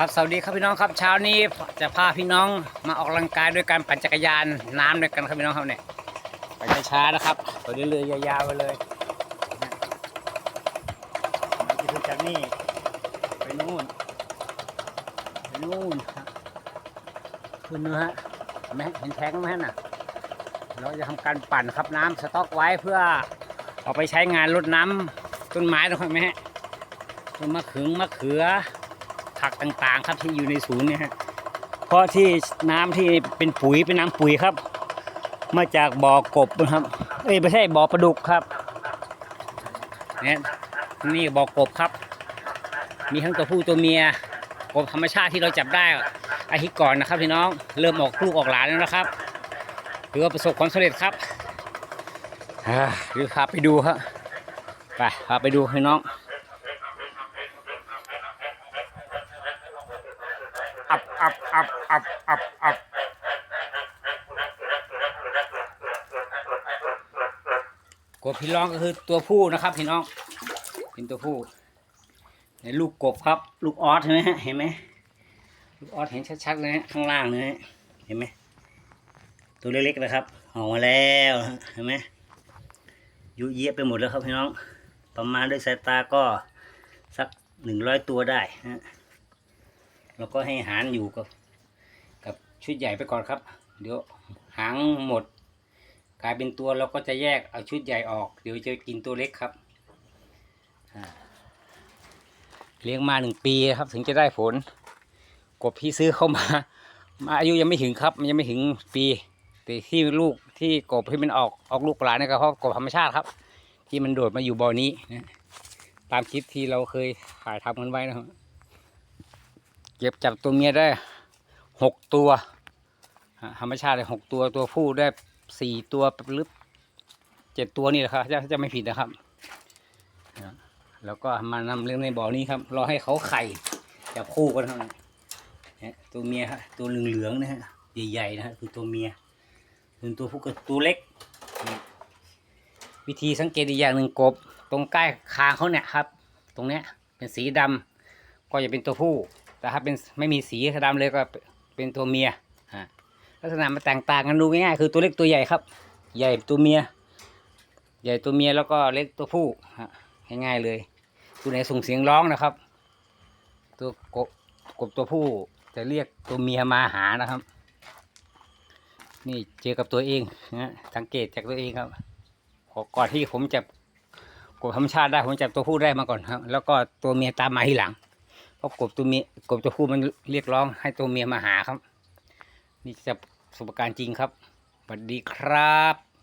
ครับสวัสดีครับพี่น้องครับเช้านี้จะพาพี่น้องมาออกกำลังกายด้วยการปั่นจักรยานน้ำด้วยกันครับพี่น้องครับเนี่ยไปช้าๆนะครับไปเรื่อยๆยาวๆไปเลยมันจะถึงจากนี่ไปนู่นไปนู่นฮะคุณนะฮะเห็นไหมเห็นแท้งไหมฮะน่ะ เราจะทำการปั่นครับน้ำสต๊อกไว้เพื่อเอาไปใช้งานรดน้ำต้นไม้นะครับเห็นไหมฮะต้นมะขึงมะเขือ ผักต่างๆ ครับที่อยู่ในศูนย์เนี่ยฮะเพราะที่น้ำที่เป็นปุ๋ยเป็นน้ำปุ๋ยครับ มาจากบ่อกบนะครับ เอ้ยไม่ใช่บ่อปลาดุกครับเนี่ยนี่บ่อกบครับ มีทั้งตัวผู้ตัวเมียกบธรรมชาติที่เราจับได้อาทิตย์ก่อนนะครับพี่น้องเริ่มออกลูกออกหลานแล้วนะครับถือว่าประสบความสำเร็จครับอ่าเดี๋ยวพาไปดูครับไปพาไปดูพี่น้อง อับอับอับอับอับอับกบพี่น้องก็คือตัวผู้นะครับพี่น้องเป็นตัวผู้ในลูกกบครับ ลูกออสเห็นไหมเห็นไหมลูกออสเห็นชัดๆเลยฮะข้างล่างเลยฮะเห็นไหมตัวเล็กๆนะครับออกมาแล้วเห็นไหมยุเยะไปหมดแล้วครับพี่น้อง ประมาณด้วยสายตาก็สักหนึ่งร้อยตัวได้ฮะ แล้วก็ให้หารอยู่กับกับชุดใหญ่ไปก่อนครับ เดี๋ยวหางหมด กลายเป็นตัวเราก็จะแยกเอาชุดใหญ่ออก เดี๋ยวจะกินตัวเล็กครับเลี้ยงมาหนึ่งปีครับถึงจะได้ผล กบที่ซื้อเข้ามา มาอายุยังไม่ถึงครับมันยังไม่ถึงปี แต่ที่ลูกที่กบที่มันออกออกลูกหลานนี่ก็เพราะกบธรรมชาติครับ ที่มันโดดมาอยู่บ่อนี้นะตามคลิปที่เราเคยถ่ายทำกันไว้นะครับ เก็บจับตัวเมียได้หกตัวธรรมชาติเลยหกตัวตัวผู้ได้สี่ตัวหรือเจ็ดตัวนี่แหละครับจะไม่ผิดนะครับ แล้วก็มานำเลี้ยงในบ่อนี้ครับ รอให้เขาไข่จับคู่กันเท่านั้นตัวเมียฮะตัวเหลืองๆนะฮะใหญ่ๆนะฮะคือตัวเมียส่วนตัวผู้ก็ตัวเล็ก วิธีสังเกตอีกอย่างหนึ่งกบ ตรงใกล้คางเขาเนี่ยครับ ตรงเนี้ยเป็นสีดำก็จะเป็นตัวผู้ แต่ถ้าเป็นไม่มีสีดำเลยก็เป็นตัวเมียลักษณะมันแตกต่างกันดูง่ายๆคือตัวเล็กตัวใหญ่ครับ ใหญ่ตัวเมีย ใหญ่ตัวเมียแล้วก็เล็กตัวผู้ง่ายๆเลยตัวไหนส่งเสียงร้องนะครับ ตัวกบกบตัวผู้จะเรียกตัวเมียมาหานะครับ นี่เจอกับตัวเองนะสังเกตจากตัวเองครับก่อนที่ผมจะกบธรรมชาติได้ผมจับตัวผู้ได้มาก่อนครับ แล้วก็ตัวเมียตามมาทีหลัง เพราะกบตัวเมียกบตัวผู้มันเรียกร้องให้ตัวเมียมาหาครับ นี่จะประสบการณ์จริงครับสวัสดีครับ